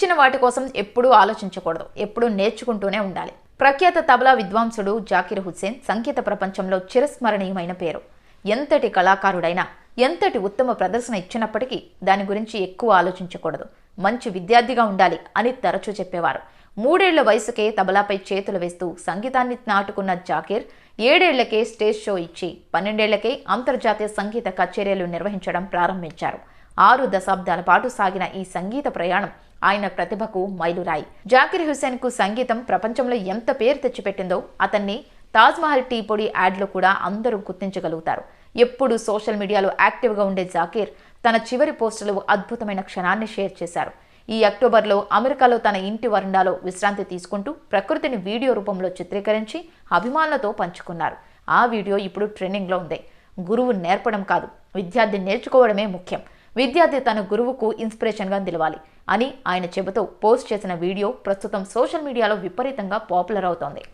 ఇచ్చిన వాటి కోసం ఎప్పుడూ ఆలోచించకూడదు ఎప్పుడూ నేర్చుకుంటూనే ఉండాలి. ప్రఖ్యాత తబలా విద్వాంసుడు జాకిర్ హుస్సేన్ సంగీత ప్రపంచంలో చిరస్మరణీయమైన పేరు. ఎంతటి కళాకారుడైనా ఎంతటి ఉత్తమ ప్రదర్శన ఇచ్చినప్పటికీ దాని గురించి ఎక్కువ ఆలోచించకూడదు. మంచి విద్యార్థిగా ఉండాలి అని తరచూ చెప్పేవారు. మూడేళ్ళ వయసుకే తబలాపై చేతులు వేస్తూ సంగీతాన్ని నాటుకున్న జాకీర్ ఏడేళ్ళకే స్టేజ్ షో ఇచ్చి పన్నెండేళ్ళకే అంతర్జాతీయ సంగీత కచేరీలు నిర్వహించడం ప్రారంభించారు. ఆరు దశాబ్దాల పాటు సాగిన ఈ సంగీత ప్రయాణం ఆయన ప్రతిభకు మైలురాయి. జాకిర్ హుసేన్కు సంగీతం ప్రపంచంలో ఎంత పేరు తెచ్చిపెట్టిందో అతన్ని తాజ్మహల్ టీ పొడి యాడ్లో కూడా అందరూ గుర్తించగలుగుతారు. ఎప్పుడు సోషల్ మీడియాలో యాక్టివ్గా ఉండే జాకీర్ తన చివరి పోస్టులో అద్భుతమైన క్షణాన్ని షేర్ చేశారు. ఈ అక్టోబర్లో అమెరికాలో తన ఇంటి వరండాలో విశ్రాంతి తీసుకుంటూ ప్రకృతిని వీడియో రూపంలో చిత్రీకరించి అభిమానులతో పంచుకున్నారు. ఆ వీడియో ఇప్పుడు ట్రెండింగ్లో ఉంది. గురువు నేర్పడం కాదు విద్యార్థి నేర్చుకోవడమే ముఖ్యం. విద్యార్థి తన గురువుకు ఇన్స్పిరేషన్గా నిలవాలి అని ఆయన చెబుతూ పోస్ట్ చేసిన వీడియో ప్రస్తుతం సోషల్ మీడియాలో విపరీతంగా పాపులర్ అవుతోంది.